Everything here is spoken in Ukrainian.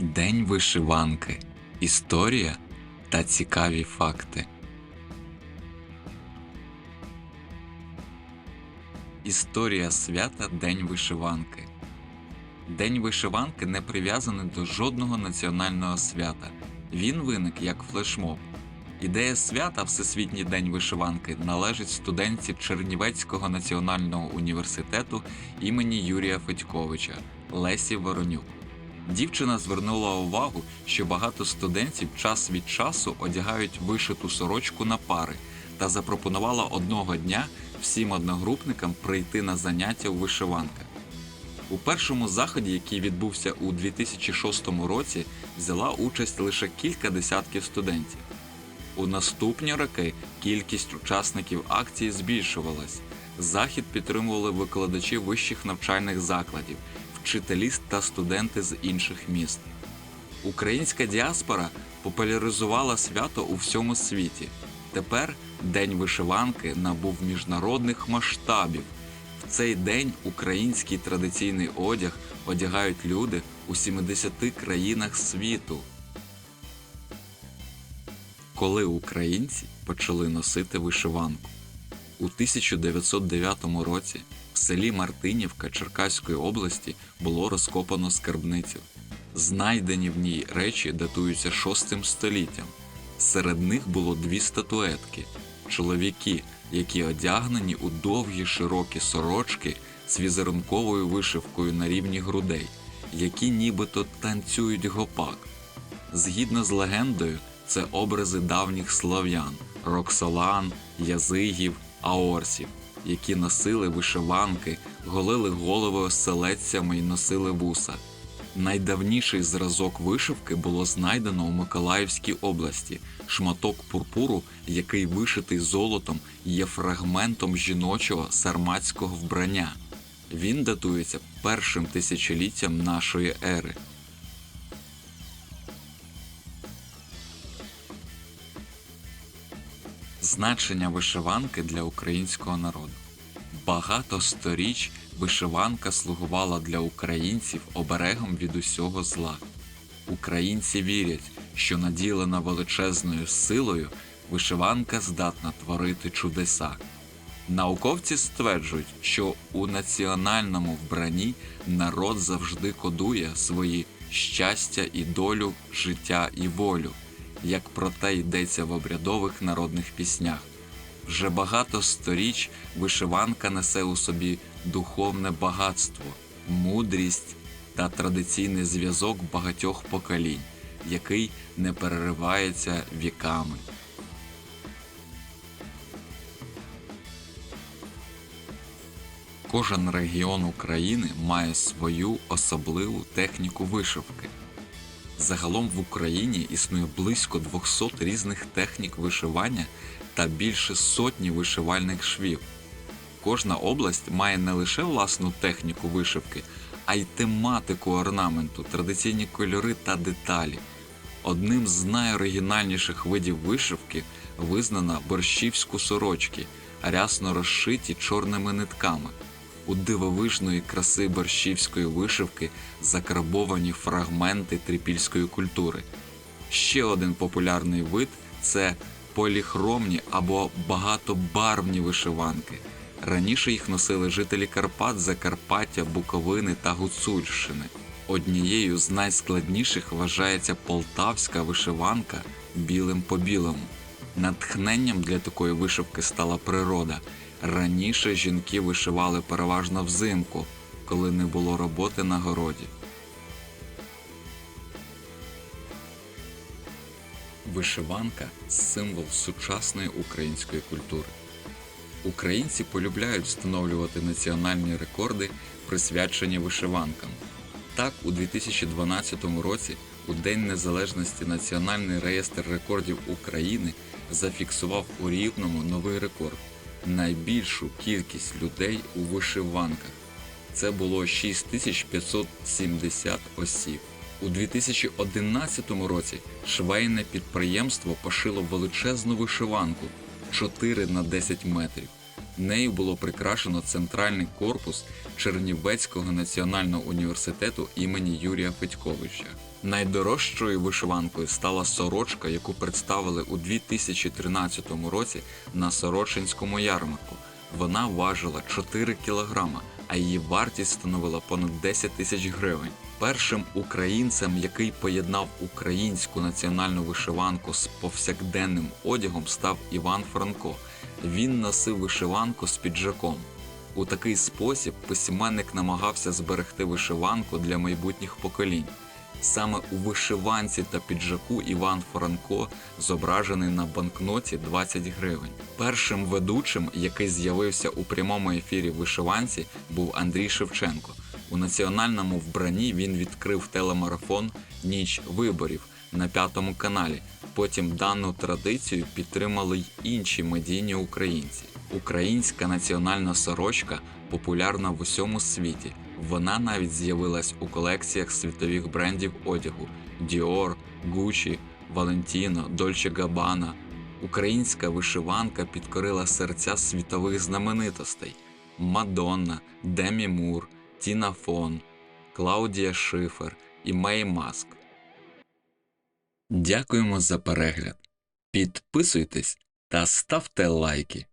День вишиванки. Історія та цікаві факти. Історія свята День вишиванки. День вишиванки не прив'язаний до жодного національного свята. Він виник як флешмоб. Ідея свята Всесвітній день вишиванки належить студентці Чернівецького національного університету імені Юрія Федьковича Лесі Воронюк. Дівчина звернула увагу, що багато студентів час від часу одягають вишиту сорочку на пари та запропонувала одного дня всім одногрупникам прийти на заняття у вишиванках. У першому заході, який відбувся у 2006 році, взяла участь лише кілька десятків студентів. У наступні роки кількість учасників акції збільшувалась. Захід підтримували викладачі вищих навчальних закладів, вчителі та студенти з інших міст. Українська діаспора популяризувала свято у всьому світі. Тепер День вишиванки набув міжнародних масштабів. В цей день український традиційний одяг одягають люди у 70 країнах світу. Коли українці почали носити вишиванку? У 1909 році в селі Мартинівка Черкаської області було розкопано скарбницю. Знайдені в ній речі датуються VI століттям. Серед них було дві статуетки чоловіки, які одягнені у довгі широкі сорочки з візерунковою вишивкою на рівні грудей, які нібито танцюють гопак. Згідно з легендою, це образи давніх слов'ян Роксолан, Язигів, Аорсів, які носили вишиванки, голили голови оселедцями і носили вуса. Найдавніший зразок вишивки було знайдено у Миколаївській області. Шматок пурпуру, який вишитий золотом, є фрагментом жіночого сарматського вбрання. Він датується першим тисячоліттям нашої ери. Значення вишиванки для українського народу. Багато сторіч вишиванка слугувала для українців оберегом від усього зла. Українці вірять, що наділена величезною силою вишиванка здатна творити чудеса. Науковці стверджують, що у національному вбранні народ завжди кодує свої щастя і долю, життя і волю, як про те йдеться в обрядових народних піснях. Вже багато сторіч вишиванка несе у собі духовне багатство, мудрість та традиційний зв'язок багатьох поколінь, який не переривається віками. Кожен регіон України має свою особливу техніку вишивки. Загалом в Україні існує близько 200 різних технік вишивання та більше сотні вишивальних швів. Кожна область має не лише власну техніку вишивки, а й тематику орнаменту, традиційні кольори та деталі. Одним з найоригінальніших видів вишивки визнана борщівську сорочки, рясно розшиті чорними нитками. У дивовижної краси борщівської вишивки закарбовані фрагменти трипільської культури. Ще один популярний вид це поліхромні або багатобарвні вишиванки. Раніше їх носили жителі Карпат, Закарпаття, Буковини та Гуцульщини. Однією з найскладніших вважається полтавська вишиванка білим по білому. Натхненням для такої вишивки стала природа. Раніше жінки вишивали переважно взимку, коли не було роботи на городі. Вишиванка символ сучасної української культури. Українці полюбляють встановлювати національні рекорди, присвячені вишиванкам. Так, у 2012 році, у День Незалежності Національний реєстр рекордів України зафіксував у Рівному новий рекорд найбільшу кількість людей у вишиванках. Це було 6570 осіб. У 2011 році швейне підприємство пошило величезну вишиванку 4 на 10 метрів. Нею було прикрашено центральний корпус Чернівецького національного університету імені Юрія Федьковича. Найдорожчою вишиванкою стала сорочка, яку представили у 2013 році на Сорочинському ярмарку. Вона важила 4 кілограма, а її вартість становила понад 10 тисяч гривень. Першим українцем, який поєднав українську національну вишиванку з повсякденним одягом, став Іван Франко. Він носив вишиванку з піджаком. У такий спосіб письменник намагався зберегти вишиванку для майбутніх поколінь. Саме у вишиванці та піджаку Іван Франко зображений на банкноті 20 гривень. Першим ведучим, який з'явився у прямому ефірі вишиванці, був Андрій Шевченко. У національному вбранні він відкрив телемарафон Ніч виборів на п'ятому каналі. Потім дану традицію підтримали й інші медійні українці. Українська національна сорочка популярна в усьому світі. Вона навіть з'явилась у колекціях світових брендів одягу Dior, Gucci, Valentino, Dolce Gabbana. Українська вишиванка підкорила серця світових знаменитостей: Мадонна, Демі Мур, Тіна Фон, Клаудія Шифер і Мей Маск. Дякуємо за перегляд. Підписуйтесь та ставте лайки.